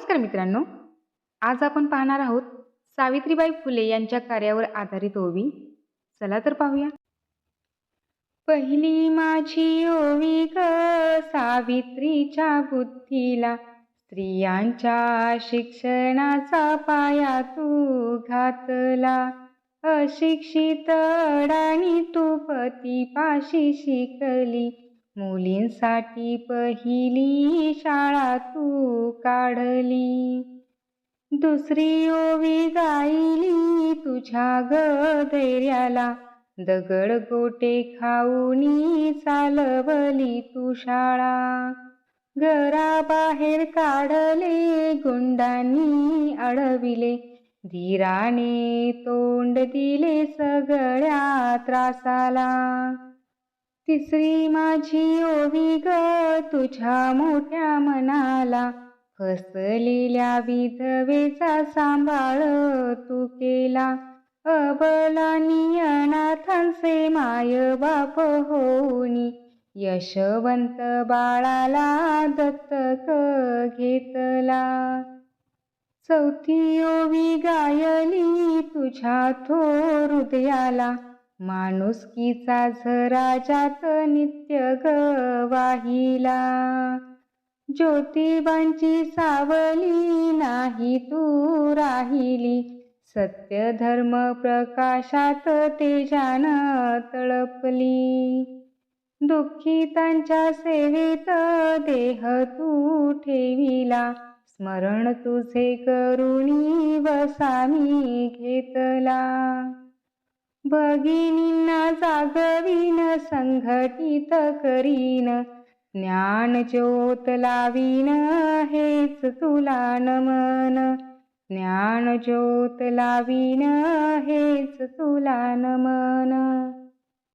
नमस्कार मित्रांनो. आज आपण पाहणार आहोत सावित्रीबाई फुले यांच्या कार्यावर आधारित ओवी. चला तर पाहूया. पहिली माझी ओवी ग सावित्रीच्या बुद्धीला स्त्रियांच्या शिक्षणाचा पाया तू घातला. अशिक्षित अडाणी तू पतीपाशी शिकली. मुलींसाठी पहिली शाळा तू काढली. दुसरी ओवी गायली तुझ्या ग धैर्याला. दगड गोटे खाऊनी चालवली तू शाळा. घराबाहेर काढले गुंडांनी अडविले. धीराने तोंड दिले सगळ्या त्रासाला. तिसरी माझी ओवी ग तुझ्या मोठ्या मनाला. फसलेल्या विधवेचा सांभाळ तू केला. अबलानी अनाथांचे माय बाप होनी यशवंत बाळाला दत्तक घेतला. चौथी ओवी गायली तुझ्या थोर हृदयाला. माणुसकीचा झरा जात नित्य ग वाहिला ज्योतिबांची सावली नाही तू राहिली. सत्य धर्म प्रकाशात तेजान तळपली. दुःखितांच्या सेवेत देह तू ठेविला. स्मरण तुझे करुणी वसामी घेतला. भगिनींना जागवीन संघटित करीन. ज्ञान ज्योत लावीन हेच तुला नमन. ज्ञान ज्योत लावीन हेच तुला नमन.